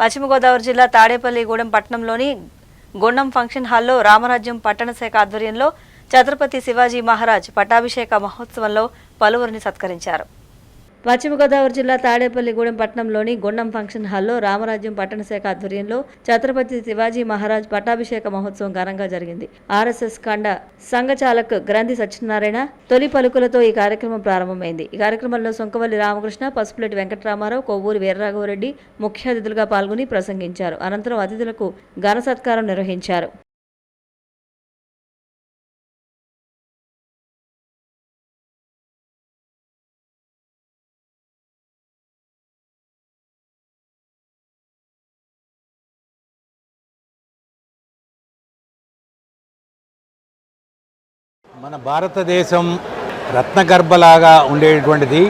పశ్చిమ గోదావరి జిల్లా తాడేపల్లిగూడెం పట్టణంలోని గుండం ఫంక్షన్ హాల్లో రామరాజ్యం పట్టణ శాఖ ఆధ్వర్యంలో ఛత్రపతి శివాజీ మహారాజ్ పట్టాభిషేక మహోత్సవంలో పలువురిని సత్కరించారు. పశ్చిమ గోదావరి జిల్లా తాడేపల్లిగూడెం పట్టణంలోని గుండం ఫంక్షన్ హాల్లో రామరాజ్యం పట్టణ శాఖ ఆధ్వర్యంలో ఛత్రపతి శివాజీ మహారాజ్ పట్టాభిషేక మహోత్సవం ఘనంగా జరిగింది. ఆర్ఎస్ఎస్ కండ సంఘచాలక్ గ్రంథి సత్యనారాయణ తొలి పలుకులతో ఈ కార్యక్రమం ప్రారంభమైంది. ఈ కార్యక్రమంలో సొంకవల్లి రామకృష్ణ పసుపులేటి వెంకటరామారావు కొవ్వూరి వీరరాఘవరెడ్డి ముఖ్య అతిథులుగా పాల్గొని ప్రసంగించారు. అనంతరం అతిథులకు ఘన సత్కారం నిర్వహించారు. మన భారతదేశం రత్నగర్భలాగా ఉండేటువంటిది.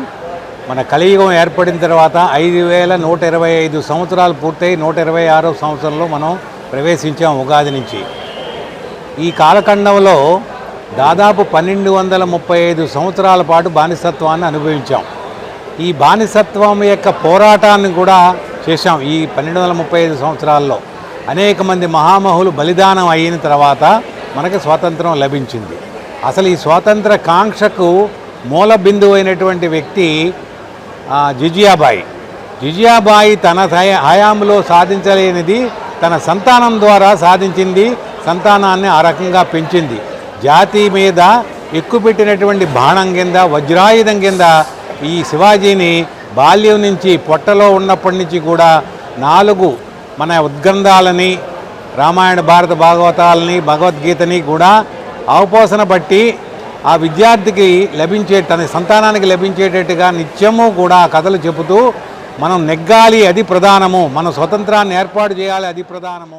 మన కలియుగం ఏర్పడిన తర్వాత ఐదు వేల నూట ఇరవై ఐదు సంవత్సరాలు పూర్తయి నూట ఇరవై ఆరో సంవత్సరంలో మనం ప్రవేశించాం ఉగాది నుంచి. ఈ కాలఖండంలో దాదాపు పన్నెండు వందల ముప్పై ఐదు సంవత్సరాల పాటు బానిసత్వాన్ని అనుభవించాం. ఈ బానిసత్వం యొక్క పోరాటాన్ని కూడా చేశాం ఈ పన్నెండు వందల ముప్పై ఐదు సంవత్సరాల్లో. అనేక మంది మహామహులు బలిదానం అయిన తర్వాత మనకు స్వాతంత్రం లభించింది. అసలు ఈ స్వాతంత్ర కాంక్షకు మూల బిందువు అయినటువంటి వ్యక్తి జిజియాబాయి. జిజియాబాయి తన హయాంలో సాధించలేనిది తన సంతానం ద్వారా సాధించింది సంతానాన్ని ఆ రకంగా పెంచింది. జాతి మీద ఎక్కుపెట్టినటువంటి బాణం కింద వజ్రాయుధం కింద ఈ శివాజీని బాల్యం నుంచి పొట్టలో ఉన్నప్పటి నుంచి కూడా నాలుగు మన ఉద్గ్రంథాలని రామాయణ భారత భాగవతాలని భగవద్గీతని కూడా అవపోసన బట్టి ఆ విద్యార్థికి లభించే తన సంతానానికి లభించేటట్టుగా నిత్యము కూడా కథలు చెబుతూ మనం నెగ్గాలి అది ప్రధానము మన స్వతంత్రాన్ని ఏర్పాటు చేయాలి అది ప్రధానము.